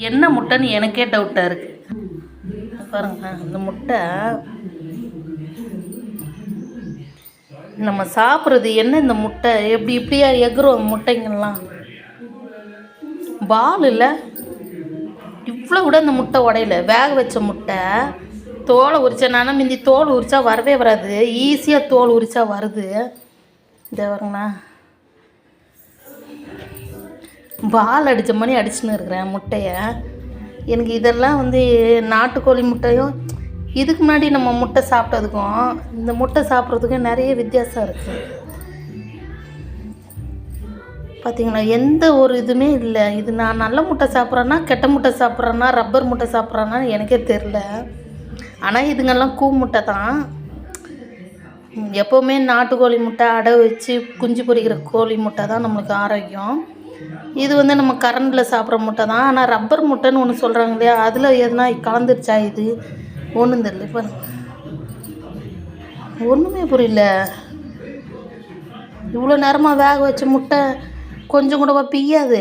என்ன முட்டைன்னு எனக்கே டவுட்டாக இருக்குது பாருங்க இந்த முட்டை நம்ம சாப்பிட்றது என்ன இந்த முட்டை? எப்படி இப்படியா எகுறோம் முட்டைங்கெல்லாம் பால் இல்லை. இவ்வளோ கூட இந்த முட்டை உடையல. வேக வச்ச முட்டை தோலை உரிச்சா நானும் முந்தி தோல் உரிச்சா வரவே வராது. ஈஸியாக தோல் உரிச்சா வருது. இந்த வருங்கண்ணா பால் அடித்த மாதிரி அடிச்சுன்னு இருக்கிறேன் முட்டையை. எனக்கு இதெல்லாம் வந்து நாட்டுக்கோழி முட்டையும் இதுக்கு முன்னாடி நம்ம முட்டை சாப்பிட்டதுக்கும் இந்த முட்டை சாப்பிட்றதுக்கும் நிறைய வித்தியாசம் இருக்குது பார்த்தீங்களா எந்த ஒரு இதுவுமே இல்லை. இது நான் நல்ல முட்டை சாப்பிட்றேன்னா கெட்ட முட்டை சாப்பிட்றேன்னா ரப்பர் முட்டை சாப்பிட்றேன்னா எனக்கே தெரில ஆனால் இதுங்கெல்லாம் கூ முட்டை தான். எப்போவுமே நாட்டுக்கோழி முட்டை அடை வச்சு குஞ்சு பொரிக்கிற கோழி முட்டை தான் நம்மளுக்கு ஆரோக்கியம். இது வந்து நம்ம கரண்டில் சாப்பிட்ற முட்டை தான். ஆனால் ரப்பர் முட்டைன்னு ஒன்று சொல்கிறாங்க இல்லையா? அதில் எதுனா கலந்துருச்சா இது? ஒன்றும் தெரியல. பாருங்க ஒன்றுமே புரியல. இவ்வளோ நேரமாக வேக வச்ச முட்டை கொஞ்சம் கூடவா பிய்யாது?